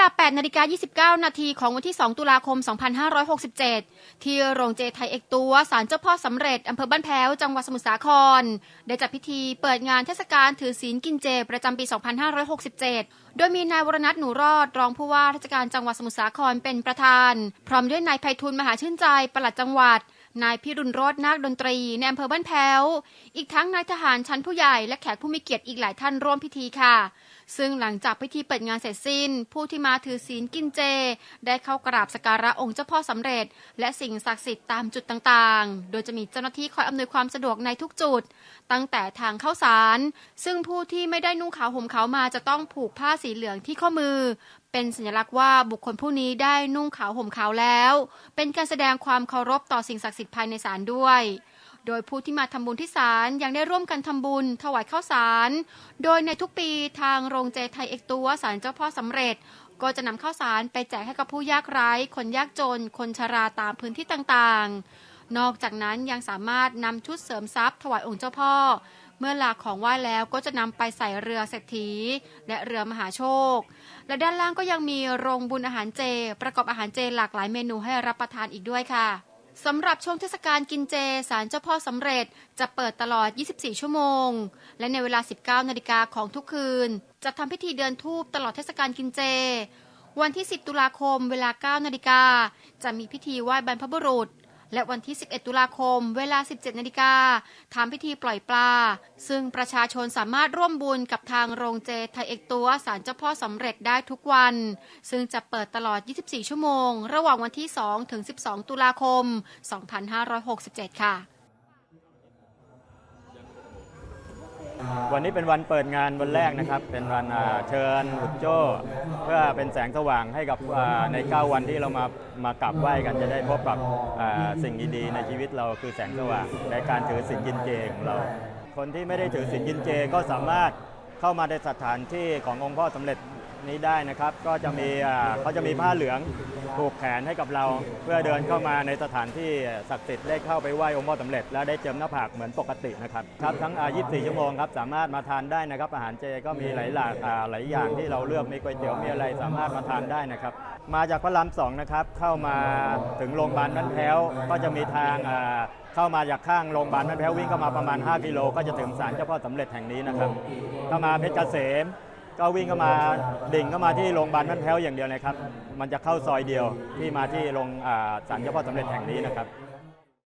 ลา 8นาฬิกา29 นาทีของวันที่ 2 ตุลาคม 2567 ที่โรงเจไทยเอกตัวศาลเจ้าพ่อสำเร็จอำเภอบ้านแพ้ว จังหวัดสมุทรสาคร ได้จัดพิธีเปิดงานเทศกาลถือศีลกินเจประจำปี 2567 โดยมีนายวรนัทหนูรอด รองผู้ว่าราชการจังหวัดสมุทรสาครเป็นประธาน พร้อมด้วยนายไพฑูรย์มหาชื่นใจปลัดจังหวัด นายพิรุณโรจน์นาคดนตรีในอำเภอบ้านแพ้ว อีกทั้งนายทหารชั้นผู้ใหญ่และแขกผู้มีเกียรติอีกหลายท่านร่วมพิธีค่ะ ซึ่งหลังจากพิธีเปิดงานเสร็จสิ้น ผู้ที่มาถือศีลกินเจ ได้เข้ากราบสกการะองค์เจ้าพ่อสำเร็จ และสิ่งศักดิ์สิทธิ์ตามจุดต่างๆ โดยจะมีเจ้าหน้าที่คอยอำนวยความสะดวกในทุกจุด ตั้งแต่ทางเข้าสาร ซึ่งผู้ที่ไม่ได้นุ่งขาวห่มขาวมาจะต้องผูกผ้าสีเหลืองที่ข้อมือเป็นสัญลักษณ์ว่าบุคคลผู้นี้ได้นุ่งขาวห่มขาวแล้ว เป็นการแสดงความเคารพต่อสิ่งศักดิ์สิทธิ์ภายในศาลด้วย โดยผู้ที่มาทำบุญที่ศาลยังได้ร่วมกันทำบุญ ถวายข้าวสาร โดยในทุกปีทางโรงเจไทยเอกตัวศาลเจ้าพ่อสำเร็จ ก็จะนำข้าวสารไปแจกให้กับผู้ยากไร้ คนยากจน คนชราตามพื้นที่ต่างๆ นอกจากนั้นยังสามารถนำชุดเสริมทรัพย์ถวายองค์เจ้าพ่อ เมื่อลาของไหว้แล้วก็จะนำไปใส่เรือเศรษฐี และเรือมหาโชค และด้านล่างก็ยังมีโรงบุญอาหารเจ ประกอบอาหารเจหลากหลายเมนูให้รับประทานอีกด้วยค่ะสำหรับช่วงเทศกาลกินเจศาลเจ้าพ่อสำเร็จจะเปิดตลอด 24 ชั่วโมง และในเวลา 19 นาฬิกาของทุกคืน จะทำพิธีเดินทูบตลอดเทศกาลกินเจ วันที่ 10 ตุลาคมเวลา 9 นาฬิกาจะมีพิธีไหว้บรรพบุรุษ และวันที่ 11 ตุลาคม เวลา 17 นาฬิกาทำพิธีปล่อยปลา ซึ่งประชาชนสามารถร่วมบุญกับทางโรงเจไทยเอกตัวสารเจ้าพ่อสำเร็จได้ทุกวัน ซึ่งจะเปิดตลอด 24 ชั่วโมง ระหว่างวันที่ 2 ถึง 12 ตุลาคม 2567 ค่ะ วันนี้เป็นวันเปิดงานวันแรกนะครับ เป็นวันเชิญบุดโจ้ เพื่อเป็นแสงสว่างให้กับใน 9 วันที่เรามามากราบไหว้กันจะได้พบกับสิ่งดีๆในชีวิตเราคือแสงสว่างในการถือศีลกินเจของเรา คนที่ไม่ได้ถือศีลกินเจก็สามารถเข้ามาในสถานที่ขององค์พ่อสำเร็จ นี้ได้นะครับ ก็จะมีเขาจะมีผ้าเหลืองผูกแขนให้กับเรา เพื่อเดินเข้ามาในสถานที่ศักดิ์สิทธิ์ได้เข้าไปไหว้องค์พ่อสำเร็จ และได้เจิมหน้าผากเหมือนปกตินะครับครับทั้ง 24 ชั่วโมงครับสามารถมาทานได้นะครับ อาหารเจก็มีหลายหลากหลายอย่างที่เราเลือกมีก๋วยเตี๋ยวมีอะไรสามารถมาทานได้นะครับ มาจากพระรามสองนะครับเข้ามาถึงโรงพยาบาลบ้นแพ้วก็จะมีทางเข้ามาจากข้างโรงพยาบาลบ้นแพ้ววิ่งเข้ามาประมาณ 5 กิโลก็จะถึงศาลเจ้าพ่อสำเร็จแห่งนี้นะครับถ้ามาเพชรเกษม ก็วิ่งเข้ามาดิ่งเข้ามาที่โรงพยาบาลบ้านแพ้วอย่างเดียวเลยครับ มันจะเข้าซอยเดียวที่มาที่โรงอ่าศาลเจ้าพ่อสำเร็จแห่งนี้นะครับ